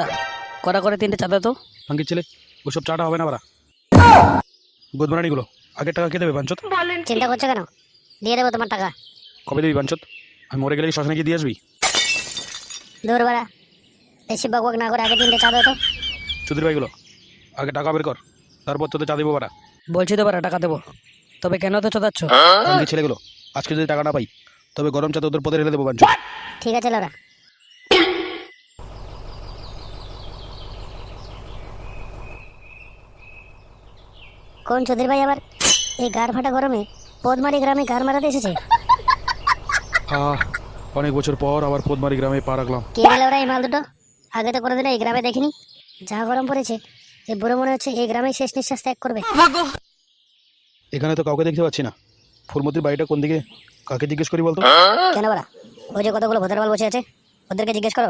দা করা করে তিনটে চাঁদা তো। আঙ্কির ছেলে ওসব চাটা হবে না বারা গোদমারানিগুলো আগের টাকা কে দেবে বাঞ্চত? চিন্তা করছ কেন? দিয়ে দেবো তোমার টাকা। কবে দিবি বাঞ্চত? আমি মরে গেলে শ্মশানে গিয়ে দিয়ে আসবি? দূর বাড়া বেশি বক বক না করে আগে তিনটে চা দাও তো। চুদির ভাইগুলো আগে টাকা বের কর তারপর তোদের চা দেবো বারা বলছি তো বারা টাকা দেবো। তবে কেন তো চোদাচ্ছ? আঙ্কির ছেলেগুলো আজকে যদি টাকা না পাই তবে গরম চা তোদের পদে ঢেলে দেবো বাঞ্চত। ঠিক আছে লোরা কোন চৌধুরী ভাই আবার এই গার ফাটা গরমে পদমারি গ্রামে গার মারাতে এসেছে। আহ অনেক বছর পর আবার পদমারি গ্রামে পা রাখলাম। কে গেল ওরা এই মাল দুটো? আগে তো কোনোদিন এই গ্রামে দেখিনি। যা গরম পড়েছে এই বুড়ো মনে হচ্ছে এই গ্রামে শেষ নিঃশ্বাস ত্যাগ করবে। এখানে তো কাউকে দেখতে পাচ্ছি না। ফুলমতির বাড়িটা কোন দিকে? কাকে জিজ্ঞেস করি বলতো? কেন বলা? ওই যে কতগুলো ভোটার বল বসে আছে ওদেরকে জিজ্ঞেস করো।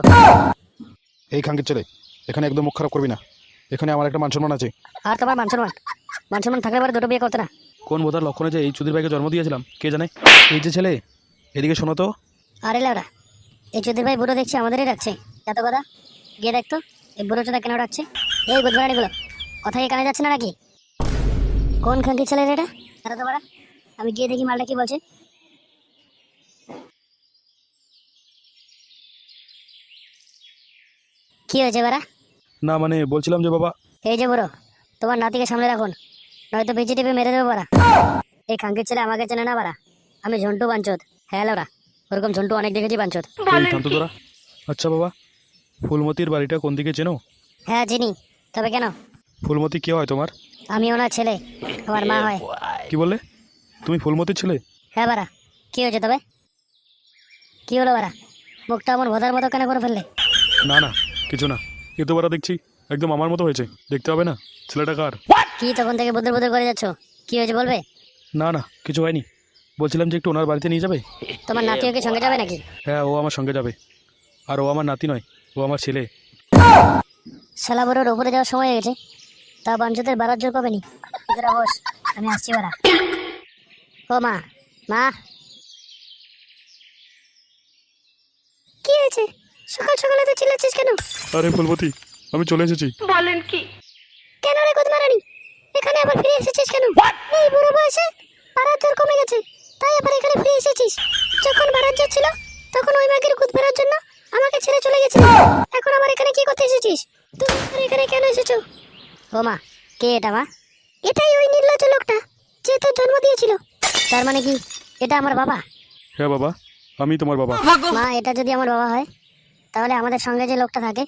এই খাঙ্কির ছেলে এখানে একদম মুখ খারাপ করবি না। এখানে আমার একটা মান সম্মান আছে। আর তোমার মান সম্মান? মান সম্মান থাকলে পরে দুটো বিয়ে করতে না। কোন বোধার লক্ষণে যে এই চুদির ভাইকে জন্ম দিয়েছিলাম কে জানে? এই যে ছেলে এদিকে শোনো তো। আরে লাউরা এই চৌধুরী ভাই বুড়ো দেখছি আমাদেরই রাখছে এত কথা গিয়ে দেখতো এই বুড়ো চোদা কেন রাখছে এই গুজবাড়িগুলো কথা কি কানে যাচ্ছে না নাকি? কোন খাঙ্কি ছেলে রে এটা? তারা তো বাড়া আমি গিয়ে দেখি মালটা কি বলছে। কি হয়েছে বাড়া? না মানে বলছিলাম যে বাবা এই যে বুড়ো তোমার নাতিকে সামনে রাখুন। নয়তো বেঁচে টিপে মেরে দেবো বাড়া। এই খাঙ্কির ছেলে আমাকে চেনে না বাড়া। আমি ঝন্টু বাঞ্চত হ্যাঁ লাউরা ওরকম ঝন্টু অনেক দেখেছি বাঞ্চত তোরা। আচ্ছা বাবা ফুলমতির বাড়িটা কোন দিকে চেনো? হ্যাঁ চিনি। তবে কেন? ফুলমতি কে হয় তোমার? আমি ওনার ছেলে। আমার মা হয়। কি বললে? তুমি ফুলমতির ছেলে? হ্যাঁ বাড়া। কি হয়েছে তবে? কি হলো বাড়া? মুখটা আমার ভোদার মতো কেন করে ফেললে? না না কিছু না। এ তো বারা দেখছি একদম আমার মতো হয়েছে। দেখতে হবে না? ছেলেটা কার? কি তখন থেকে বুদর বুদর করে যাচ্ছ? কি হয়েছে বলবে? না না কিছু হয়নি। বলছিলাম যে একটু ওনার বাড়িতে নিয়ে যাবে। তোমার নাতি ওকে সঙ্গে যাবে নাকি? হ্যাঁ ও আমার সঙ্গে যাবে। আর ও আমার নাতি নয় ও আমার ছেলে। শালা বড়োর উপরে যাওয়ার সময় হয়ে গেছে। তা বাঞ্চদের বাড়ার জোর পাবেনি ভিতরে বস আমি আসছি বাড়া। ও মা মা। কি হয়েছে? সকাল সকালে তো চিল্লাচ্ছিস কেন? আরে ফুলমতি আমি চলে এসেছি। গুদমারানি এখানে আবার ফিরে এসেছিস কেন? এই বুড়ো বয়সে পাড়ার জোর কমে গেছে তাই আবার এখানে ফিরে এসেছিস? যখন বাড়ার জোর ছিল তখন ওই মাগের গুদ বেরার জন্য আমাকে ছেড়ে চলে গেছিলি। এখন আবার এখানে কি করতে এসেছিস? তুমি এখানে কেন এসেছ? ও মা কে এটা মা? এটাই ওই নির্লজ্জ লোকটা যে তোর জন্ম দিয়েছিল। তার মানে কি এটা আমার বাবা? হ্যাঁ বাবা আমি তোমার বাবা। মা এটা যদি আমার বাবা হয় তাহলে আমাদের সঙ্গে যে লোকটা থাকে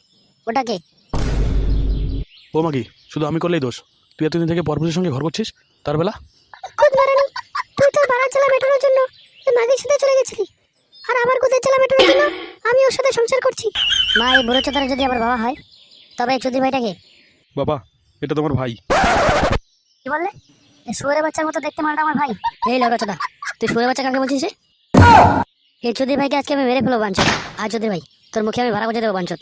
ওটা কে? ও মাগি শুধু আমি করলেই দোষ? তুই এতদিন থেকে পরপুরের সঙ্গে ঘর করছিস? তার বেলা? খুদ মারানি তুই তোর বাড়ার জেলা মেটানোর জন্য এই মাগির সাথে চলে গেছিলি। আর আমার মেটানোর জন্য আমি ওর সাথে সংসার করছি। মা এই বুড়ো চোদারা যদি আমার বাবা হয় তবে এই চুদি ভাইটাকে? বাবা এটা তোমার ভাই। কি বললে? এই শুয়ারের বাচ্চার মতো দেখতে মালটা আমার ভাই। এই লগা চোদা তুই শুয়ারের বাচ্চা কাকে বলছিস রে? এই চুদি ভাইকে আজকে আমি মেরে ফেলব বাঞ্চত আর চুদি ভাই তোর মুখে আমি ভাড়া বজে দেবো বাঞ্চত